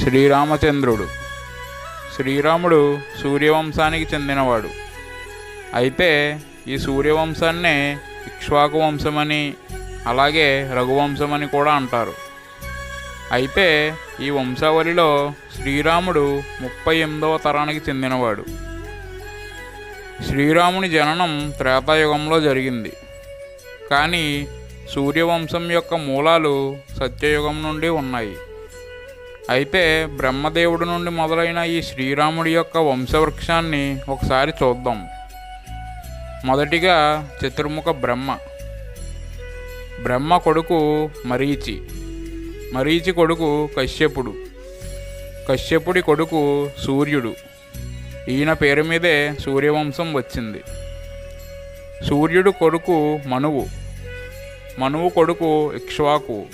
శ్రీరామచంద్రుడు. శ్రీరాముడు సూర్యవంశానికి చెందినవాడు. అయితే ఈ సూర్యవంశాన్నే ఇక్ష్వాకు వంశమని అలాగే రఘువంశమని కూడా అంటారు. అయితే ఈ వంశావళిలో శ్రీరాముడు ముప్పై ఎనిమిదవ తరానికి చెందినవాడు. శ్రీరాముని జననం త్రేతాయుగంలో జరిగింది. కానీ సూర్యవంశం యొక్క మూలాలు సత్యయుగం నుండి ఉన్నాయి. అయితే బ్రహ్మదేవుడి నుండి మొదలైన ఈ శ్రీరాముడి యొక్క వంశవృక్షాన్ని ఒకసారి చూద్దాం. మొదటిగా చతుర్ముఖ బ్రహ్మ. బ్రహ్మ కొడుకు మరీచి. మరీచి కొడుకు కశ్యపుడు. కశ్యపుడి కొడుకు సూర్యుడు. ఈయన పేరు మీదే సూర్యవంశం వచ్చింది. సూర్యుడు కొడుకు మనువు. మనువు కొడుకు ఇక్ష్వాకు.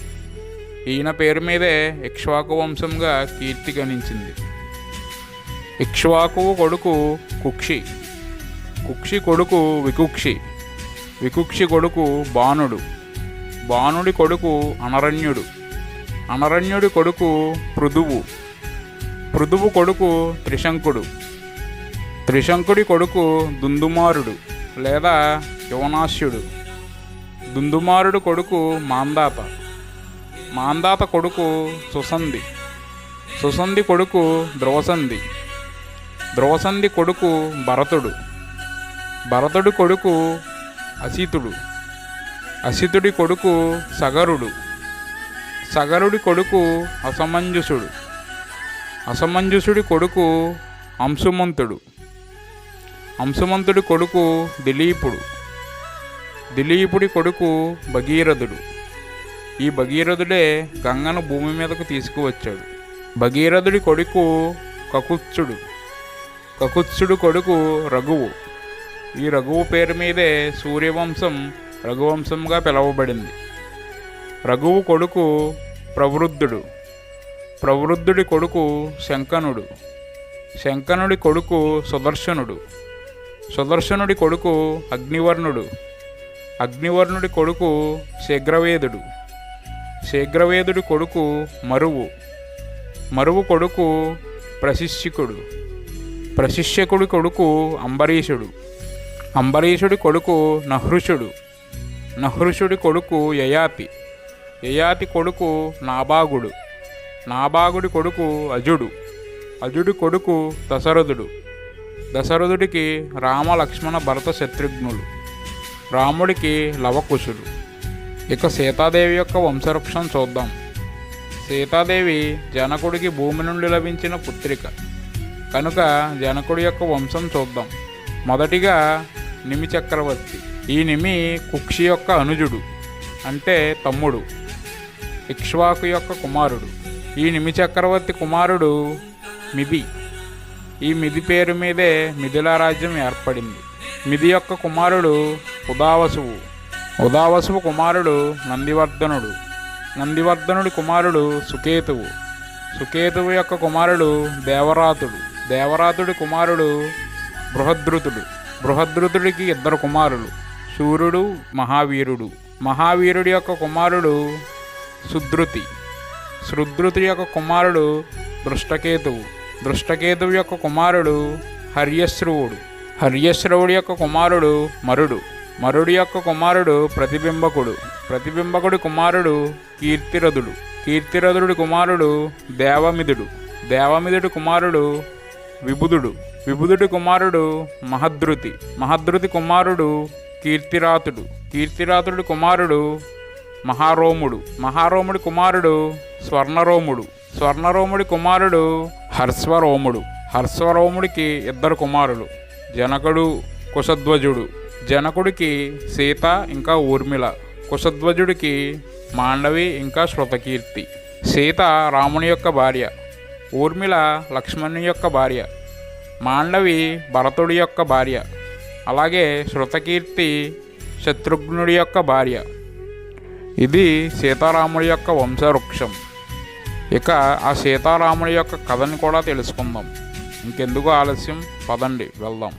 ఈయన పేరు మీదే ఇక్ష్వాకు వంశంగా కీర్తి గణించింది. ఇక్ష్వాకు కొడుకు కుక్షి కుక్షి కొడుకు వికుక్షి వికుక్షి కొడుకు బాణుడు బాణుడి కొడుకు అనరణ్యుడు అనరణ్యుడి కొడుకు పృథువు పృథువు కొడుకు త్రిశంకుడు త్రిశంకుడి కొడుకు దుందుమారుడు లేదా యువనాశ్యుడు దుందుమారుడు కొడుకు మాందాత మాందాత కొడుకు సుసంధి. సుసంధి కొడుకు ధ్రువసంధి ద్రోసంధి కొడుకు భరతుడు. భరతుడి కొడుకు అసితుడు. అసితుడి కొడుకు సగరుడు. సగరుడి కొడుకు అసమంజసుడు. అసమంజసుడి కొడుకు అంశుమంతుడు. అంశుమంతుడి కొడుకు దిలీపుడు. దిలీపుడి కొడుకు భగీరథుడు. ఈ భగీరథుడే గంగను భూమి మీదకు తీసుకువచ్చాడు. భగీరథుడి కొడుకు కకుత్సుడు. కకుత్సుడు కొడుకు రఘువు. ఈ రఘువు పేరు మీదే సూర్యవంశం రఘువంశంగా పిలువబడింది. రఘువు కొడుకు ప్రవృద్ధుడు. ప్రవృద్ధుడి కొడుకు శంకనుడు. శంకనుడి కొడుకు సుదర్శనుడు. సుదర్శనుడి కొడుకు అగ్నివర్ణుడు. అగ్నివర్ణుడి కొడుకు శీఘ్రవేదుడు శీఘ్రవేదుడి కొడుకు మరువు. మరువు కొడుకు ప్రశిష్యకుడు ప్రశిష్యకుడి కొడుకు అంబరీషుడు. అంబరీషుడి కొడుకు నహృషుడు. నహృషుడి కొడుకు యయాతి. యయాతి కొడుకు నాభాగుడు. నాభాగుడి కొడుకు అజుడు. అజుడి కొడుకు దశరథుడు. దశరథుడికి రామ లక్ష్మణ భరత శత్రుఘ్నులు. రాముడికి లవకుశుడు. ఇక సీతాదేవి యొక్క వంశవృక్షం చూద్దాం. సీతాదేవి జనకుడికి భూమి నుండి లభించిన పుత్రిక. కనుక జనకుడి యొక్క వంశం చూద్దాం. మొదటిగా నిమి చక్రవర్తి. ఈ నిమి కుక్షి యొక్క అనుజుడు అంటే తమ్ముడు ఇక్ష్వాకు యొక్క కుమారుడు. ఈ నిమి చక్రవర్తి కుమారుడు మిది. ఈ మిది పేరు మీదే మిథిలా రాజ్యం ఏర్పడింది. మిది యొక్క కుమారుడు ఉదావసువు. ఉదావసువు కుమారుడు నందివర్ధనుడు. నందివర్ధనుడి కుమారుడు సుకేతువు. సుకేతువు యొక్క కుమారుడు దేవరాతుడు. దేవరాతుడి కుమారుడు బృహద్రుతుడు. బృహద్రుతుడికి ఇద్దరు కుమారులు. సూర్యుడు మహావీరుడు. మహావీరుడి యొక్క కుమారుడు సుధృతి సుధృతి యొక్క కుమారుడు దృష్టకేతువు. దృష్టకేతువు యొక్క కుమారుడు హర్యశ్రువుడు. హర్యశ్రవుడి యొక్క కుమారుడు మరుడు. మరుడి యొక్క కుమారుడు ప్రతిబింబకుడు. ప్రతిబింబకుడి కుమారుడు కీర్తిరథుడు. కీర్తిరథుడి కుమారుడు దేవమిదుడు. దేవమిదుడి కుమారుడు విబుధుడు. విబుధుడి కుమారుడు మహద్రుతి. మహద్రుతి కుమారుడు కీర్తిరాతుడు. కీర్తిరాతుడి కుమారుడు మహారోముడు. మహారోముడి కుమారుడు స్వర్ణరోముడు. స్వర్ణరోముడి కుమారుడు హర్స్వరోముడు. హర్స్వరోముడికి ఇద్దరు కుమారులు. జనకుడు కుశధ్వజుడు. జనకుడికి సీత ఇంకా ఊర్మిళ కుశధ్వజుడికి మాండవి ఇంకా శృతకీర్తి సీత రాముని యొక్క భార్య ఊర్మిళ లక్ష్మణుని యొక్క భార్య మాండవి భరతుడి యొక్క భార్య అలాగే శృతకీర్తి శత్రుఘ్నుడి యొక్క భార్య. ఇది సీతారాముడి యొక్క వంశవృక్షం. ఇక ఆ సీతారాముడి యొక్క కథని కూడా తెలుసుకుందాం. ఇంకెందుకు ఆలస్యం? పదండి వెళ్దాం.